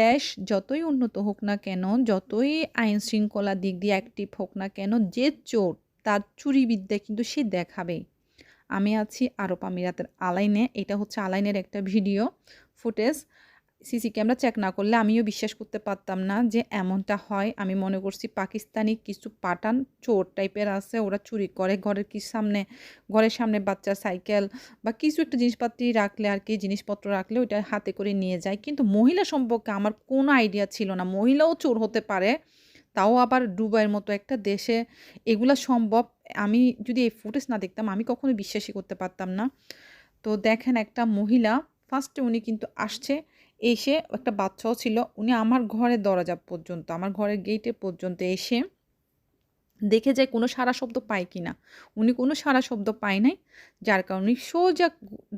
দেশ যতই উন্নত হোক না কেন, যতই আইন শৃঙ্খলা দিক দিয়ে অ্যাক্টিভ হোক না কেন, যে চোর তার চুরিবিদ্যা কিন্তু সে দেখাবে আমি আছি আরব আমিরাতের আলাইনে, এটা হচ্ছে আলাইনের একটা video footage CC camera check না করলে আমিও বিশ্বাস করতে পারতাম না যে এমনটা হয়। আমি মনে করছি পাকিস্তানি কিছু পাঠান চোর টাইপের আছে, ওরা চুরি করে ঘরের কি সামনে, ঘরের সামনে বাচ্চা সাইকেল বা কিছু একটা জিনিসপাতি রাখলে আর কি, জিনিসপত্র রাখলে ওইটা হাতে করে নিয়ে যায়। কিন্তু মহিলা সম্পর্কে আমার কোনো আইডিয়া ছিল না। মহিলাও চোর হতে পারে, তাও আবার ডুবাইয়ের মতো একটা দেশে। এগুলা সম্ভব, আমি যদি এই ফুটেজ না দেখতাম, আমি কখনো বিশ্বাসই করতে পারতাম না। তো দেখেন একটা মহিলা ফার্স্টে উনি কিন্তু আসছে এসে একটা বাচ্চাও ছিল, উনি আমার ঘরের দরজা পর্যন্ত, আমার ঘরের গেটে পর্যন্ত এসে দেখে যায় কোনো সারা শব্দ পায় কি না উনি কোনো সারা শব্দ পায় নাই, যার কারণে সোজা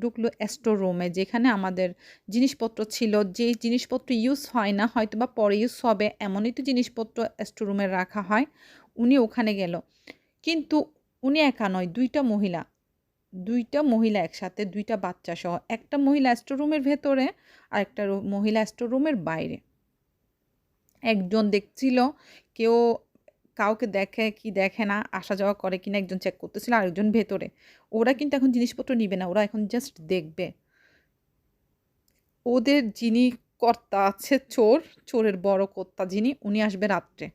ঢুকলো স্টোর রুমে যেখানে আমাদের জিনিসপত্র ছিল। যে জিনিসপত্র ইউজ হয় না হয়তো বা পরে ইউজ হবে, এমনই তো জিনিসপত্র স্টোর রুমে রাখা হয়। উনি ওখানে গেল। কিন্তু উনি একা নয়, দুইটা মহিলা। দুইটা মহিলা একসাথে, দুইটা বাচ্চা সহ। একটা মহিলা স্টোর রুমের ভেতরে আর একটা মহিলা স্টোর রুমের বাইরে। একজন দেখছিল, কেউ কাউকে দেখে কি দেখে না, আসা যাওয়া করে কিনা, একজন চেক করতেছিল, আরেকজন ভেতরে। ওরা কিন্তু এখন জিনিসপত্র নিবে না, ওরা এখন জাস্ট দেখবে। ওদের যিনি কর্তা আছে, চোর, চোরের বড় কর্তা যিনি, উনি আসবে রাত্রে।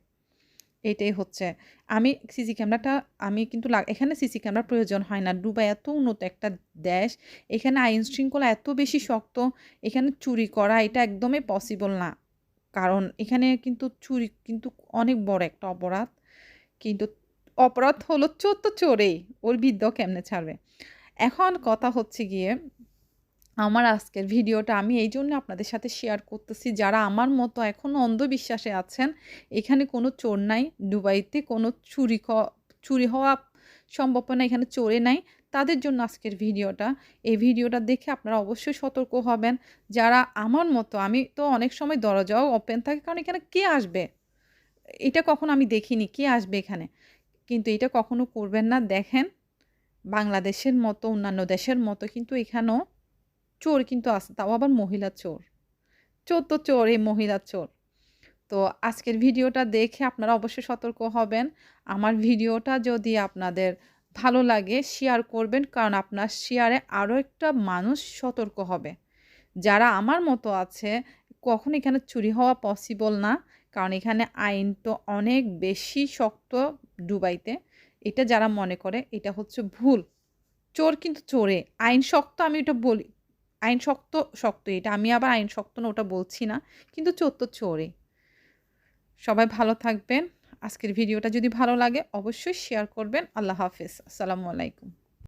এটাই হচ্ছে। আমি সিসি ক্যামেরাটা, আমি কিন্তু এখানে সিসি ক্যামেরার প্রয়োজন হয় না। দুবাই এত উন্নত একটা দেশ, এখানে আইন শৃঙ্খলা এত বেশি শক্ত, এখানে চুরি করা এটা একদমই পসিবল না। কারণ এখানে কিন্তু চুরি, কিন্তু অনেক বড় একটা অপরাধ। কিন্তু অপরাধ হলো চোর তো চোরেই, ওর বিদ্য কেমনে ছাড়বে? এখন কথা হচ্ছে গিয়ে আমার আজকের ভিডিওটা আমি এই জন্য আপনাদের সাথে শেয়ার করতেছি। যারা আমার মতো এখনও অন্ধবিশ্বাসে আছেন, এখানে কোনো চোর নাই, দুবাইতে কোনো চুরি চুরি হওয়া সম্ভাবনা এখানে চোরে নাই। তাদের জন্য আজকের ভিডিওটা। এই ভিডিওটা দেখে আপনারা অবশ্যই সতর্ক হবেন। যারা আমার মতো, আমি তো অনেক সময় দরজাও ওপেন থাকে, কারণ এখানে কে আসবে? এটা কখনো আমি দেখিনি, কে আসবে এখানে? কিন্তু এটা কখনো করবেন না। দেখেন, বাংলাদেশের মতো, অন্যান্য দেশের মতো, কিন্তু এখানেও চোর কিন্তু আছে, তাও আবার মহিলা চোর। চোর তো চোর এই মহিলা চোর। তো আজকের ভিডিওটা দেখে আপনারা অবশ্যই সতর্ক হবেন। আমার ভিডিওটা যদি আপনাদের ভালো লাগে শেয়ার করবেন, কারণ আপনার শেয়ারে আরও একটা মানুষ সতর্ক হবে। যারা আমার মতো আছে, কখন এখানে চুরি হওয়া পসিবল না, কারণ এখানে আইন তো অনেক বেশি শক্ত ডুবাইতে। এটা যারা মনে করে, এটা হচ্ছে ভুল। চোর কিন্তু চোরে। আইন শক্ত আমি এটা বলি আইন শক্ত শক্ত, এটা আমি আবার আইন শক্ত না, ওটা বলছি না, কিন্তু তো চোরে। সবাই ভালো থাকবেন। আজকের ভিডিওটা যদি ভালো লাগে, অবশ্যই শেয়ার করবেন। আল্লাহ হাফিজ। আসসালামু আলাইকুম।